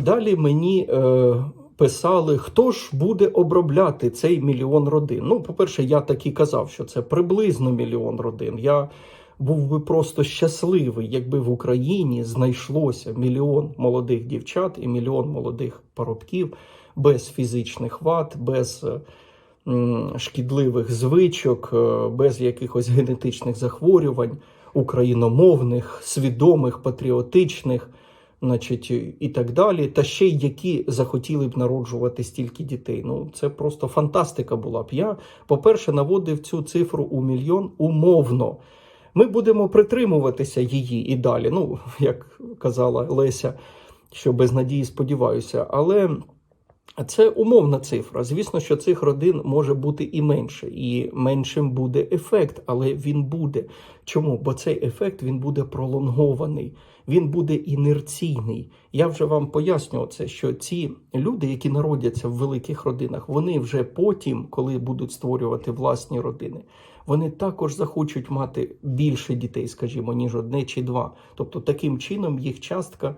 Далі мені е, писали, хто ж буде обробляти цей мільйон родин. Ну, по-перше, я так і казав, що це приблизно мільйон родин. Я був би просто щасливий, якби в Україні знайшлося мільйон молодих дівчат і мільйон молодих парубків без фізичних вад, без е, шкідливих звичок, е, без якихось генетичних захворювань, україномовних, свідомих, патріотичних, значить, і так далі. Та ще й які захотіли б народжувати стільки дітей. Ну, це просто фантастика була б. Я, по-перше, наводив цю цифру у мільйон умовно. Ми будемо притримуватися її і далі. Ну, як казала Леся, що без надії сподіваюся. Але це умовна цифра. Звісно, що цих родин може бути і менше, і меншим буде ефект, але він буде. Чому? Бо цей ефект він буде пролонгований, він буде інерційний. Я вже вам пояснював це, що ці люди, які народяться в великих родинах, вони вже потім, коли будуть створювати власні родини, вони також захочуть мати більше дітей, скажімо, ніж одне чи два. Тобто, таким чином їх частка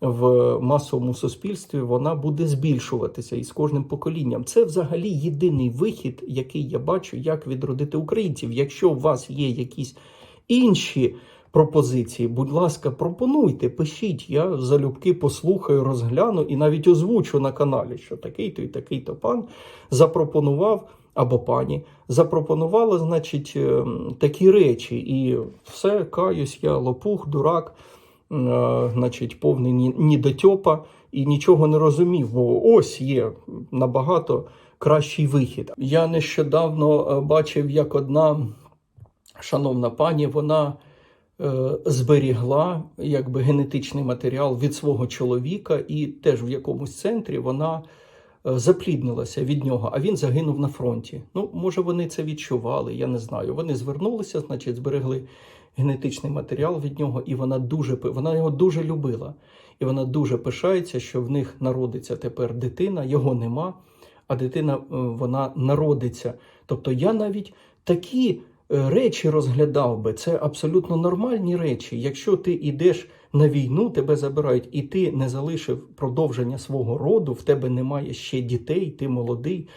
в масовому суспільстві вона буде збільшуватися із кожним поколінням. Це взагалі єдиний вихід, який я бачу, як відродити українців. Якщо у вас є якісь інші пропозиції, будь ласка, пропонуйте, пишіть. Я залюбки послухаю, розгляну і навіть озвучу на каналі, що такий-то і такий-то пан запропонував. Або пані запропонувала, значить, ем, такі речі, і все, каюсь, я лопух, дурак, значить, повний ні- недотьопа і нічого не розумів, бо ось є набагато кращий вихід. Я нещодавно е, бачив, як одна шановна пані, вона е, зберігла якби генетичний матеріал від свого чоловіка, і теж в якомусь центрі вона е, запліднилася від нього, а він загинув на фронті. Ну, може, вони це відчували, я не знаю. Вони звернулися, значить, зберегли генетичний матеріал від нього, і вона дуже вона його дуже любила. І вона дуже пишається, що в них народиться тепер дитина, його нема, а дитина е, вона народиться. Тобто я навіть такі е, речі розглядав би. Це абсолютно нормальні речі. Якщо ти йдеш на війну, тебе забирають, і ти не залишив продовження свого роду, в тебе немає ще дітей, ти молодий.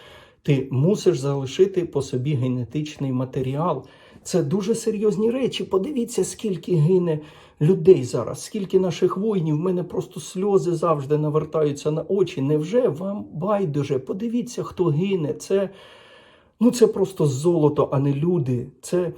Ти мусиш залишити по собі генетичний матеріал. Це дуже серйозні речі. Подивіться, скільки гине людей зараз, скільки наших воїнів. В мене просто сльози завжди навертаються на очі. Невже вам байдуже? Подивіться, хто гине. Це, ну, це просто золото, а не люди. Це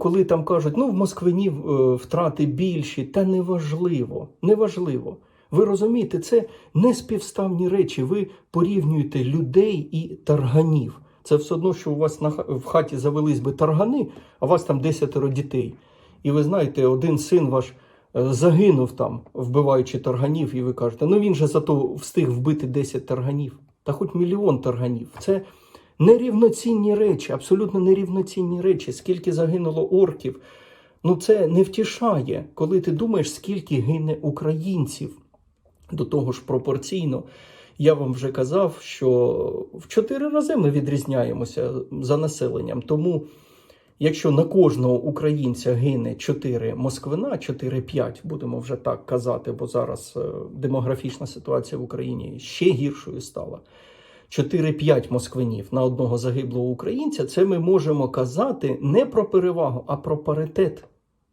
коли там кажуть, ну в Москвині е, втрати більші, та неважливо. Неважливо. Ви розумієте, це не співставні речі. Ви порівнюєте людей і тарганів. Це все одно, що у вас на, в хаті завелись би таргани, а у вас там десятеро дітей. І ви знаєте, один син ваш е, загинув там, вбиваючи тарганів, і ви кажете, ну він же зато встиг вбити 10 тарганів, та хоч мільйон тарганів. Це нерівноцінні речі, абсолютно нерівноцінні речі. Скільки загинуло орків. Ну це не втішає, коли ти думаєш, скільки гине українців. До того ж, пропорційно, я вам вже казав, що в чотири рази ми відрізняємося за населенням. Тому, якщо на кожного українця гине 4 москвина, 4-5, будемо вже так казати, бо зараз е, демографічна ситуація в Україні ще гіршою стала. 4-5 москвинів на одного загиблого українця, це ми можемо казати не про перевагу, а про паритет.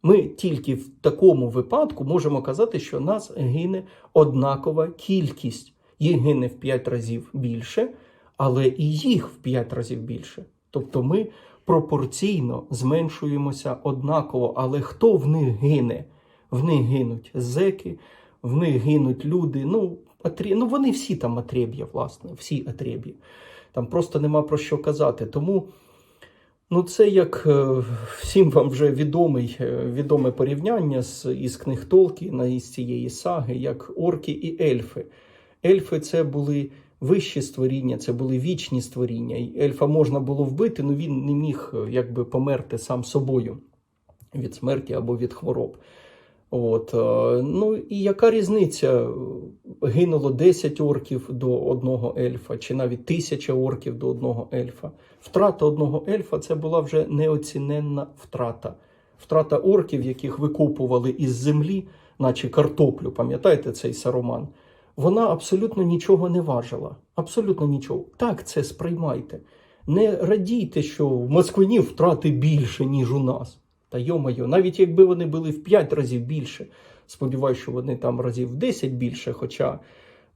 Ми тільки в такому випадку можемо казати, що нас гине однакова кількість. Їх гине в 5 разів більше, але і їх в 5 разів більше. Тобто ми пропорційно зменшуємося однаково. Але хто в них гине? В них гинуть зеки, в них гинуть люди. Ну, атрі... ну вони всі там атреб'я, власне, всі атреб'я. Там просто нема про що казати. Тому. Ну, це як е, всім вам вже відомий, е, відоме порівняння з, із книг Толкіна, із цієї саги, як орки і ельфи. Ельфи це були вищі створіння, це були вічні створіння. І ельфа можна було вбити, але він не міг е, якби померти сам собою від смерті або від хвороб. От, е, ну і яка різниця? Гинуло 10 орків до одного ельфа, чи навіть тисяча орків до одного ельфа. Втрата одного ельфа це була вже неоціненна втрата. Втрата орків, яких викопували із землі, наче картоплю. Пам'ятаєте цей сароман? Вона абсолютно нічого не важила. Абсолютно нічого. Так це сприймайте. Не радійте, що в Москвинів втрати більше, ніж у нас. Та йо-моє, навіть якби вони були в 5 разів більше. Сподіваюсь, що вони там разів в 10 більше, хоча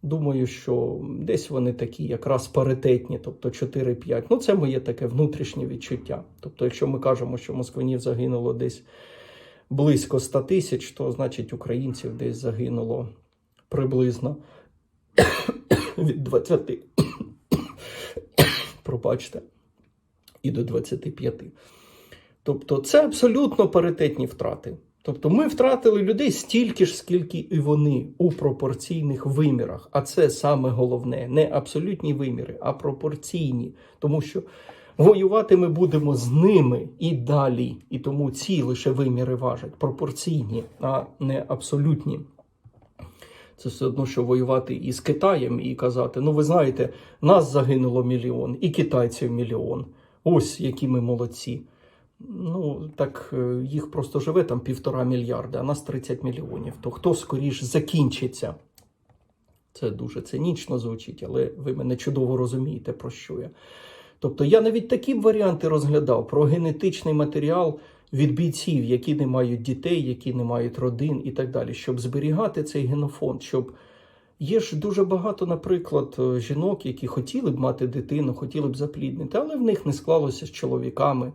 думаю, що десь вони такі якраз паритетні, тобто 4-5. Ну, це моє таке внутрішнє відчуття. Тобто, якщо ми кажемо, що москвинів загинуло десь близько 100 тисяч, то значить українців десь загинуло приблизно від 20, пробачте, і до 25. Тобто це абсолютно паритетні втрати. Тобто ми втратили людей стільки ж, скільки і вони у пропорційних вимірах. А це саме головне, не абсолютні виміри, а пропорційні. Тому що воювати ми будемо з ними і далі. І тому ці лише виміри важать пропорційні, а не абсолютні. Це все одно, що воювати із Китаєм і казати: ну, ви знаєте, нас загинуло мільйон, і китайців мільйон. Ось які ми молодці. Ну, так е, їх просто живе там півтора мільярда, а нас 30 мільйонів. То хто скоріш закінчиться? Це дуже цинічно звучить, але ви мене чудово розумієте, про що я. Тобто я навіть такі варіанти розглядав про генетичний матеріал від бійців, які не мають дітей, які не мають родин і так далі, щоб зберігати цей генофонд, щоб є ж дуже багато, наприклад, е, жінок, які хотіли б мати дитину, хотіли б запліднити, але в них не склалося з чоловіками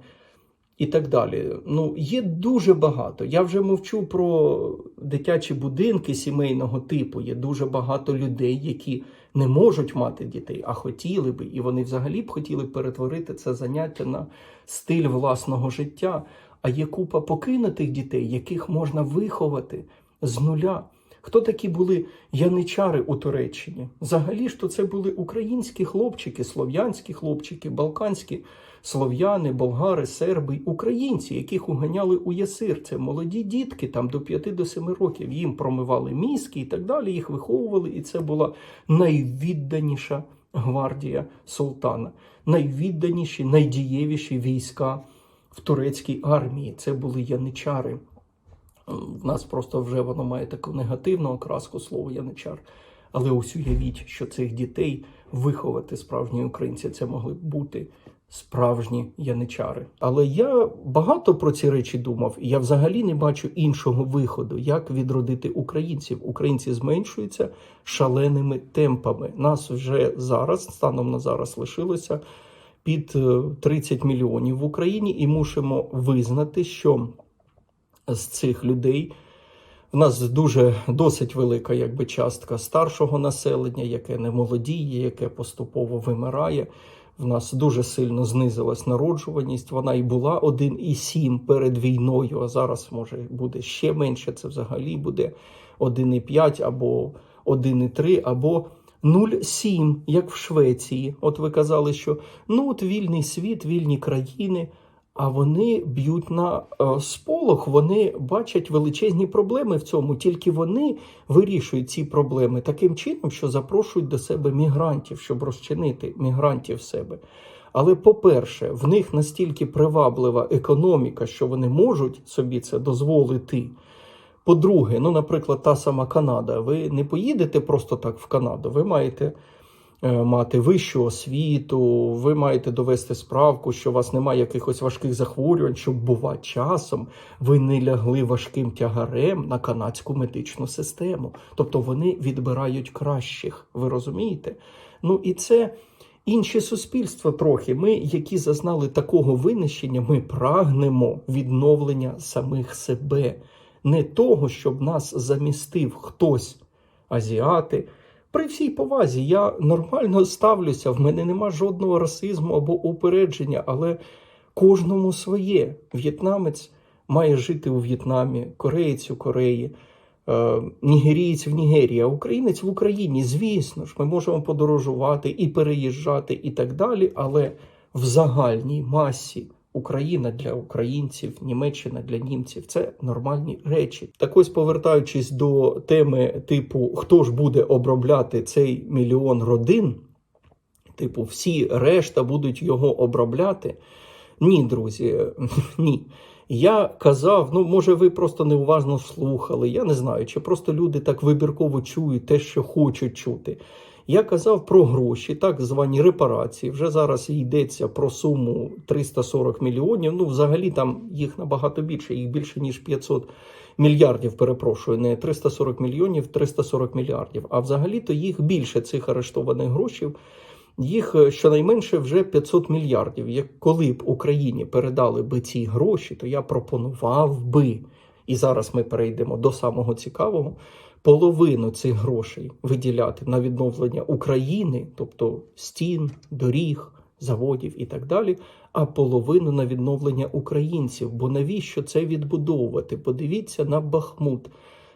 і так далі. Ну, є дуже багато. Я вже мовчу про дитячі будинки сімейного типу. Є дуже багато людей, які не можуть мати дітей, а хотіли би, і вони взагалі б хотіли перетворити це заняття на стиль власного життя. А є купа покинутих дітей, яких можна виховати з нуля. Хто такі були яничари у Туреччині? Взагалі ж то це були українські хлопчики, слов'янські хлопчики, балканські слов'яни, болгари, серби, українці, яких уганяли у ясир. Це молоді дітки, там до 5 до 7 років. Їм промивали мізки і так далі. Їх виховували, і це була найвідданіша гвардія султана, найвідданіші, найдієвіші війська в турецькій армії. Це були яничари. В нас просто вже воно має таку негативну окраску слово яничар. Але ось уявіть, що цих дітей виховати справжні українці це могли б бути справжні яничари. Але я багато про ці речі думав, я взагалі не бачу іншого виходу, як відродити українців. Українці зменшуються шаленими темпами. Нас вже зараз, станом на зараз, лишилося під е, 30 мільйонів в Україні, і мусимо визнати, що з цих людей. В нас дуже досить велика якби, частка старшого населення, яке не молодіє, яке поступово вимирає. В нас дуже сильно знизилась народжуваність. Вона і була 1,7 перед війною, а зараз може буде ще менше. Це взагалі буде 1,5 або 1,3, або 0,7, як в Швеції. От ви казали, що ну от вільний світ, вільні країни. А вони б'ють на е, сполох, вони бачать величезні проблеми в цьому. Тільки вони вирішують ці проблеми таким чином, що запрошують до себе мігрантів, щоб розчинити мігрантів себе. Але по-перше, в них настільки приваблива економіка, що вони можуть собі це дозволити. По-друге, ну, наприклад, та сама Канада. Ви не поїдете просто так в Канаду, ви маєте е, мати вищу освіту, ви маєте довести справку, що у вас немає якихось важких захворювань, щоб, бува, часом ви не лягли важким тягарем на канадську медичну систему. Тобто вони відбирають кращих, ви розумієте? Ну і це. Інші суспільства трохи. Ми, які зазнали такого винищення, ми прагнемо відновлення самих себе, не того, щоб нас замістив хтось, азіати. При всій повазі я нормально ставлюся, в мене нема жодного расизму або упередження, але кожному своє. В'єтнамець має жити у В'єтнамі, кореєць у Кореї, е, нігерієць в Нігерії, а українець в Україні. Звісно ж, ми можемо подорожувати і переїжджати, і так далі, але в загальній масі. Україна для українців, Німеччина для німців це нормальні речі. Так ось повертаючись до теми, типу, хто ж буде обробляти цей мільйон родин, типу, всі решта будуть його обробляти. Ні, друзі, ні. Я казав, ну може ви просто неуважно слухали, я не знаю, чи просто люди так вибірково чують те, що хочуть чути. Я казав про гроші, так звані репарації. Вже зараз йдеться про суму 340 мільйонів. Ну, взагалі там їх набагато більше, їх більше ніж 500 мільярдів. Перепрошую, не 340 мільйонів, 340 мільярдів. А взагалі-то їх більше цих арештованих грошей. Їх е, щонайменше вже 500 мільярдів. Як коли б Україні передали би ці гроші, то я пропонував би, і зараз ми перейдемо до самого цікавого, половину цих грошей виділяти на відновлення України, тобто стін, доріг, заводів і так далі, а половину на відновлення українців. Бо навіщо це відбудовувати? Подивіться на Бахмут.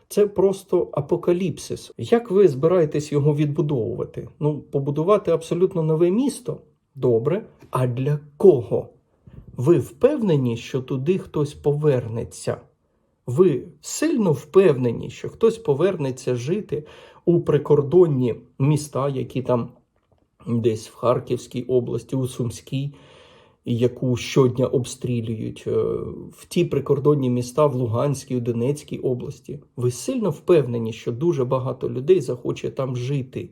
Це просто апокаліпсис. Як ви збираєтесь його відбудовувати? Ну, побудувати абсолютно нове місто? Добре. А для кого? Ви впевнені, що туди хтось повернеться? Ви сильно впевнені, що хтось повернеться жити у прикордонні міста, які там десь в Харківській області, у Сумській, яку щодня обстрілюють, е, в ті прикордонні міста в Луганській, у Донецькій області. Ви сильно впевнені, що дуже багато людей захоче там жити?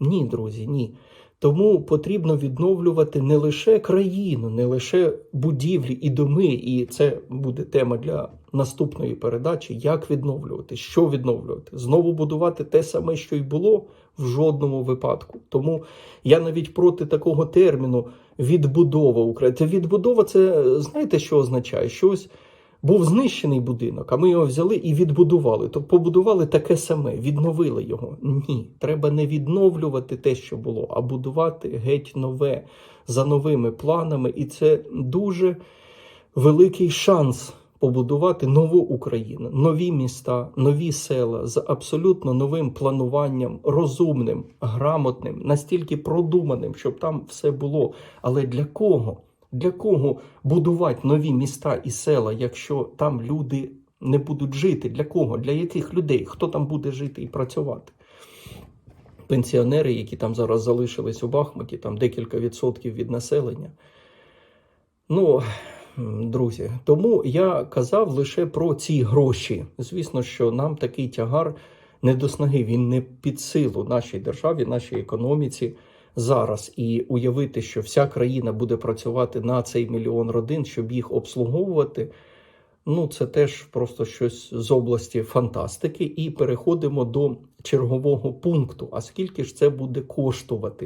Ні, друзі, ні. Тому потрібно відновлювати не лише країну, не лише будівлі і доми, і це буде тема для наступної передачі. Як відновлювати, що відновлювати, знову будувати те саме, що й було в жодному випадку. Тому я навіть проти такого терміну відбудова України. Відбудова, це знаєте, що означає? Щось був знищений будинок, а ми його взяли і відбудували. То побудували таке саме, відновили його. Ні, треба не відновлювати те, що було, а будувати геть нове за новими планами. І це дуже великий шанс побудувати нову Україну, нові міста, нові села з абсолютно новим плануванням, розумним, грамотним, настільки продуманим, щоб там все було. Але для кого? Для кого будувати нові міста і села, якщо там люди не будуть жити? Для кого? Для яких людей? Хто там буде жити і працювати? Пенсіонери, які там зараз залишились у Бахмуті, там декілька відсотків від населення. Ну, друзі, тому я казав лише про ці гроші. Звісно, що нам такий тягар не до снаги, він не під силу нашій державі, нашій економіці зараз. І уявити, що вся країна буде працювати на цей мільйон родин, щоб їх обслуговувати. Ну, це теж просто щось з області фантастики. І переходимо до чергового пункту. А скільки ж це буде коштувати?